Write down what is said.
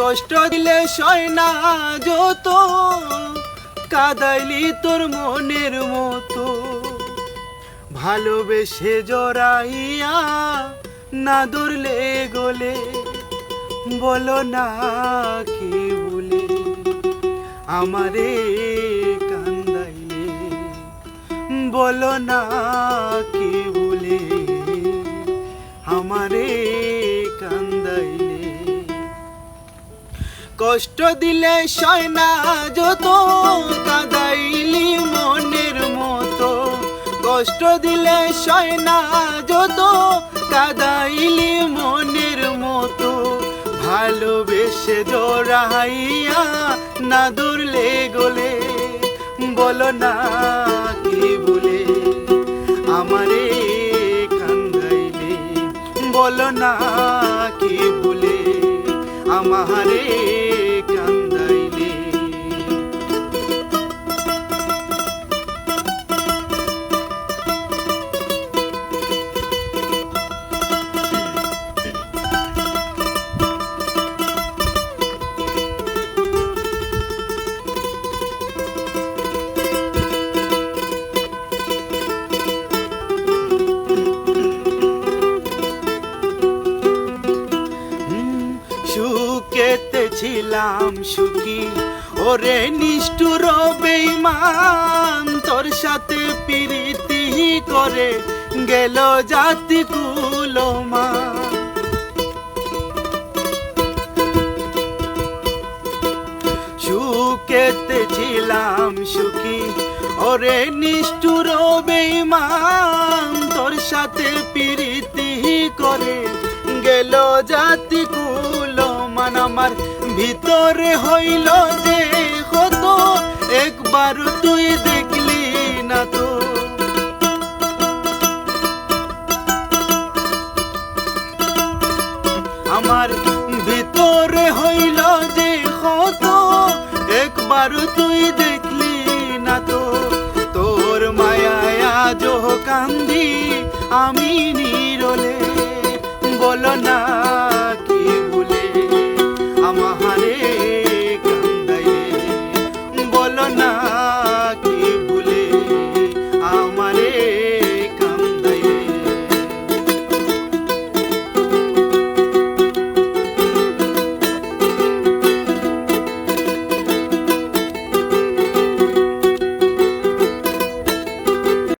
কষ্ট দিলে সয় না যত, কাদাইলি তোর মনের মতো। ভালোবেসে জড়াইয়া না ধরলে গলে, বলো না কি বলে, আমারে কান্দাইলে, বলো না কি বলে, আমারে কষ্ট দিলে সয় না যত, কাদাইলি মনের মতো। কষ্ট দিলে সয় না যত, কাদাইলি মনের মতো। ভালোবেসে জড়াইয়া না দূরলে গলে, বলো না কি বলে? আমারে কান্দাইলে, বলো না কি বলে? আমারে ছিলাম সুখী। ওরে নিষ্ঠুর বেইমান তোর সাথে প্রীতি করে গেল জাতি কুলমা সুখেতে ছিলাম সুখী। ওরে নিষ্ঠুর বেইমান তোর সাথে প্রীতি করে গেল জাতি কুল মান আমার ভিতরে হইল যে কত, একবার তুই দেখলি না তো। আমার ভিতরে হইল যে কত, একবার তুই দেখলি না তো। তোর মায়া জো কান্দি, আমি নিরলে